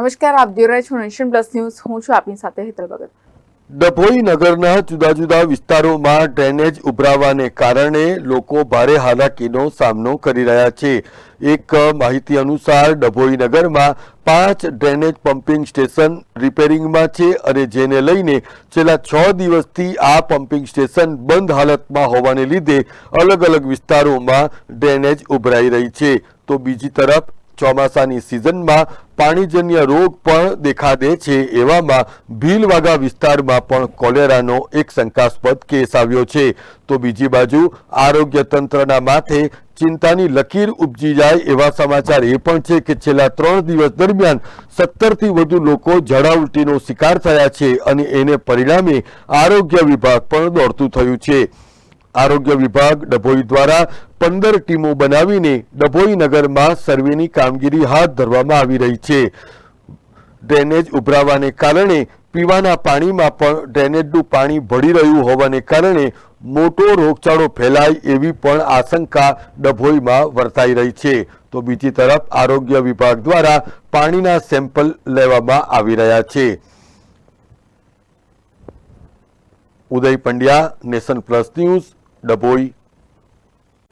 નમસ્કાર, આપ જોઈ રહ્યા છો નેશન પ્લસ ન્યૂઝ. હું છું આપની સાથે હેતલ ભગત. ડભોઈ નગરના જુદા જુદા વિસ્તારોમાં ડ્રેનેજ ઉભરાવાને કારણે લોકો ભારે હાલાકીનો સામનો કરી રહ્યા છે. એક માહિતી અનુસાર, ડભોઈ નગરમાં પાંચ ડ્રેનેજ પમ્પિંગ સ્ટેશન રિપેરિંગમાં છે અને જેને લઈને છેલ્લા છ દિવસથી આ પમ્પિંગ સ્ટેશન બંધ હાલતમાં હોવાને લીધે અલગ અલગ વિસ્તારોમાં ડ્રેનેજ ઉભરાઈ રહી છે. તો બીજી તરફ ચોમાસાની સિઝનમાં પાણીજન્ય રોગ પણ દેખાદે છે. એવામાં ભીલવાગા વિસ્તારમાં પણ કોલેરાનો એક શંકાસ્પદ કેસ આવ્યો છે. તો બીજી બાજુ આરોગ્ય તંત્રના માથે ચિંતાની લકીર ઉપજી જાય એવા સમાચાર એ પણ છે કે છેલ્લા ત્રણ દિવસ દરમિયાન સત્તરથી વધુ લોકો ઝાડા શિકાર થયા છે અને એને પરિણામે આરોગ્ય વિભાગ પણ દોડતું થયું છે. આરોગ્ય વિભાગ ડભોઈ દ્વારા પંદર ટીમો બનાવીને ડભોઈ નગરમાં સર્વેની કામગીરી હાથ ધરવામાં આવી રહી છે. ડ્રેનેજ ઉભરાવાને કારણે પીવાના પાણીમાં પણ ડ્રેનેજનું પાણી ભળી રહ્યું હોવાને કારણે મોટો રોગચાળો ફેલાય એવી પણ આશંકા ડભોઈમાં વર્તાઈ રહી છે. તો બીજી તરફ આરોગ્ય વિભાગ દ્વારા પાણીના સેમ્પલ લેવામાં આવી રહ્યા છે. Uday Pandya, nation plus news, Dabhoi.